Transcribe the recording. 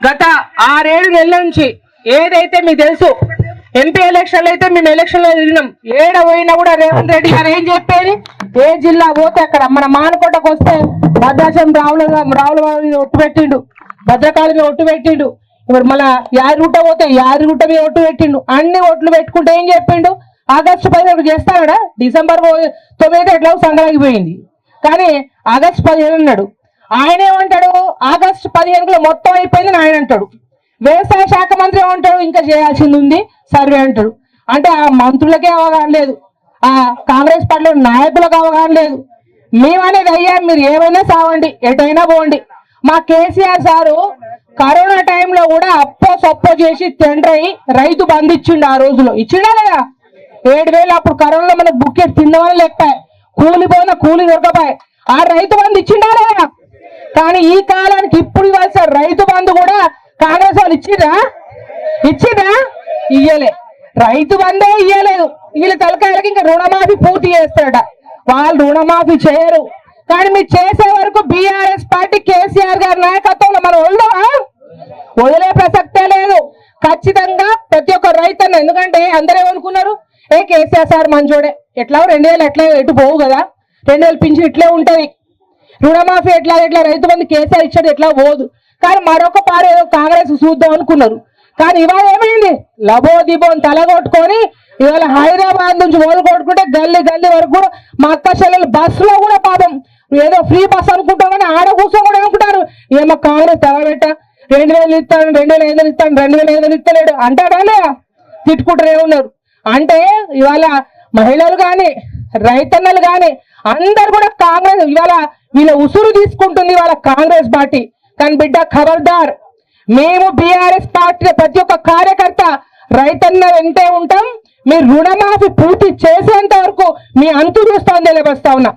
గత ఆరేడు నెలల నుంచి ఏదైతే మీకు తెలుసు ఎంపీ ఎలక్షన్లు అయితే మేము ఎలక్షన్లో తిరిగినాం ఏడ పోయినా కూడా రేవంత్ రెడ్డి గారు ఏం చెప్పేది? ఏ జిల్లా పోతే అక్కడ మన మానకోటకు వస్తే భద్రాచలం రావుల రావుల మీద ఒట్టు పెట్టిండు. భద్రకాళి మీద ఒట్టు పెట్టిండు. ఇప్పుడు మళ్ళీ యాదగిరిగుట్ట పోతే యాదగిరిగుట్ట మీద ఒట్టు పెట్టిండు. అన్ని ఒట్లు పెట్టుకుంటే ఏం చెప్పిండు? ఆగస్టు పదిహేను చేస్తాడా? డిసెంబర్ తొమ్మిది ఎట్లా సంక్రాంతికి పోయింది. కానీ ఆగస్టు పదిహేను అన్నాడు. ఆయన ఏమంటాడు? ఆగస్టు పదిహేనులో మొత్తం అయిపోయిందని ఆయన అంటాడు. వ్యవసాయ శాఖ మంత్రి ఏమంటాడు? ఇంకా చేయాల్సింది ఉంది సర్వే అంటాడు. అంటే ఆ మంత్రులకే అవగాహన లేదు. ఆ కాంగ్రెస్ పార్టీలో నాయకులకు అవగాహన లేదు. మేమనేది అయ్యా మీరు ఏమైనా సావండి ఎటైనా పోండి. మా కేసీఆర్ సారు కరోనా టైంలో కూడా అప్పో సొప్పో చేసి తండ్రి రైతు బంద్ ఇచ్చిండు ఆ రోజులో. ఇచ్చిండా లేదా? ఏడు వేలు అప్పుడు కరోనాలో మనకు బుక్కెట్ తిందామని లేకపోయి కూలి పోయిన కూలి దొరకపోయి ఆ రైతు బంద్ ఇచ్చిండా లేదా? కానీ ఈ కాలానికి ఇప్పుడు ఇవ్వాల్సిన రైతు బంధు కూడా కాంగ్రెస్ వాళ్ళు ఇచ్చిరా ఇచ్చిరా ఇయ్యలే. రైతు బంధే ఇయ్యలేదు. వీళ్ళ తలకాయలకి ఇంకా రుణమాఫీ పూర్తి చేస్తారట. వాళ్ళు రుణమాఫీ చేయరు. కానీ మీరు చేసే వరకు బీఆర్ఎస్ పార్టీ కేసీఆర్ గారి నాయకత్వంలో మనం వదలవా వదిలే ప్రసక్తే లేదు. ఖచ్చితంగా ప్రతి ఒక్క రైతు ఎందుకంటే అందరూ ఏమనుకున్నారు? ఏ కేసీఆర్ సార్ మంచోడే. ఎట్లా? రెండు వేలు ఎట్లా ఎటు పోవు కదా? రెండు వేలు పింఛన్ ఇట్లే ఉంటది. రుణమాఫీ ఎట్లా ఎట్లా? రైతు బంధు కేసీఆర్ ఇచ్చాడు ఎట్లా పోదు? కానీ మరొక పారు ఏదో కాంగ్రెస్ చూద్దాం అనుకున్నారు. కానీ ఇవాళ ఏమైంది? లబో దిబోని తలగొట్టుకొని ఇవాళ హైదరాబాద్ నుంచి ఓలు కొట్టుకుంటే గల్లీ గల్లీ వరకు కూడా మా అక్క చెల్లెలు బస్సులో కూడా పాపం. ఏదో ఫ్రీ బస్ అనుకుంటాం కానీ ఆడ కూర్చొని కూడా అనుకుంటారు ఏమో కాంగ్రెస్ తలబెట్ట రెండు వేలు ఇస్తాను రెండు వేల ఐదు ఇస్తాను రెండు వేల ఐదు ఇస్తలేడు. అంటాడా తిట్టుకుంటారే ఉన్నారు అంటే ఇవాళ మహిళలు కానీ రైతన్నలు కానీ అందరు కూడా కాంగ్రెస్ ఇవాళ వీళ్ళ ఉసురు తీసుకుంటుంది వాళ్ళ కాంగ్రెస్ పార్టీ. కానీ బిడ్డ ఖబర్దార్. మేము బీఆర్ఎస్ పార్టీ ప్రతి ఒక్క కార్యకర్త రైతన్న వెంటే ఉంటాం. మీరు రుణమాఫీ పూర్తి చేసేంత వరకు మీ అంతు చూస్తామని తెలియపరుస్తా ఉన్నా.